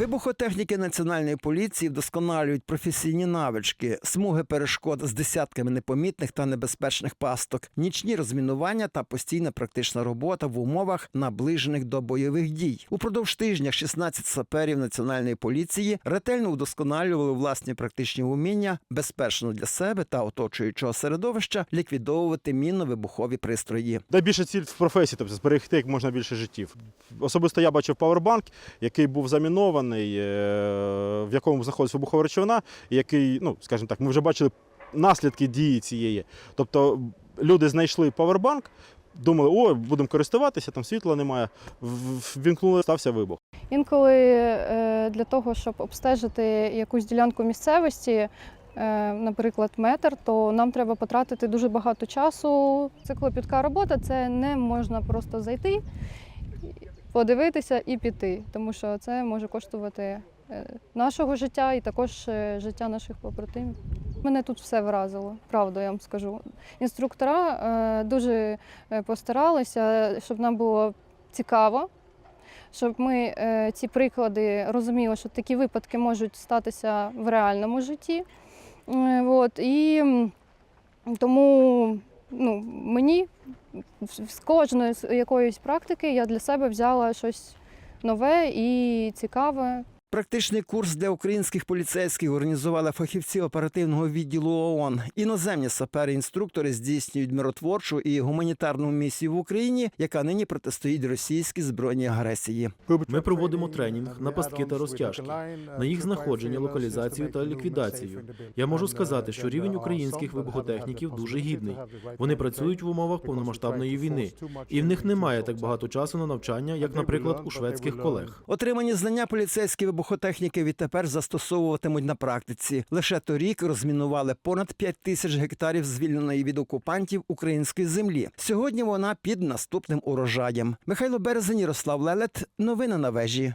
Вибухотехніки національної поліції вдосконалюють професійні навички, смуги перешкод з десятками непомітних та небезпечних пасток, нічні розмінування та постійна практична робота в умовах, наближених до бойових дій. Упродовж тижня 16 саперів національної поліції ретельно вдосконалювали власні практичні вміння безпечно для себе та оточуючого середовища ліквідовувати мінно-вибухові пристрої. Найбільша ціль в професії, тобто зберегти як можна більше життів. Особисто я бачив павербанк, який був замінований, е, в якому знаходиться вибухова речовина, який, ну скажімо так, ми вже бачили наслідки дії цієї. Тобто люди знайшли павербанк, думали, о, будемо користуватися, там світла немає. Ввімкнули, стався вибух. Інколи е, для того, щоб обстежити якусь ділянку місцевості, е, наприклад, метр, то нам треба потратити дуже багато часу. Це клопітка робота, це не можна просто зайти, подивитися і піти, тому що це може коштувати е, нашого життя і також е, життя наших побратимів. Мене тут все вразило, правду я вам скажу. Інструктора е, дуже постаралися, щоб нам було цікаво щоб ми ці приклади розуміли, що такі випадки можуть статися в реальному житті. От, і тому ну, мені з- кожної якоїсь практики я для себе взяла щось нове і цікаве. Практичний курс для українських поліцейських організували фахівці оперативного відділу ООН. Іноземні сапери-інструктори здійснюють миротворчу і гуманітарну місію в Україні, яка нині протистоїть російській збройній агресії. Ми проводимо тренінг на пастки та розтяжки, на їх знаходження, локалізацію та ліквідацію. Я можу сказати, що рівень українських вибухотехніків дуже гідний. Вони працюють в умовах повномасштабної війни, і в них немає так багато часу на навчання, як, наприклад, у шведських колег. Отримані знання поліцейські вибухотехніки відтепер застосовуватимуть на практиці. Лише торік розмінували понад 5 тисяч гектарів звільненої від окупантів української землі. Сьогодні вона під наступним урожаєм. Михайло Березень, Ярослав Лелет. Новини на вежі.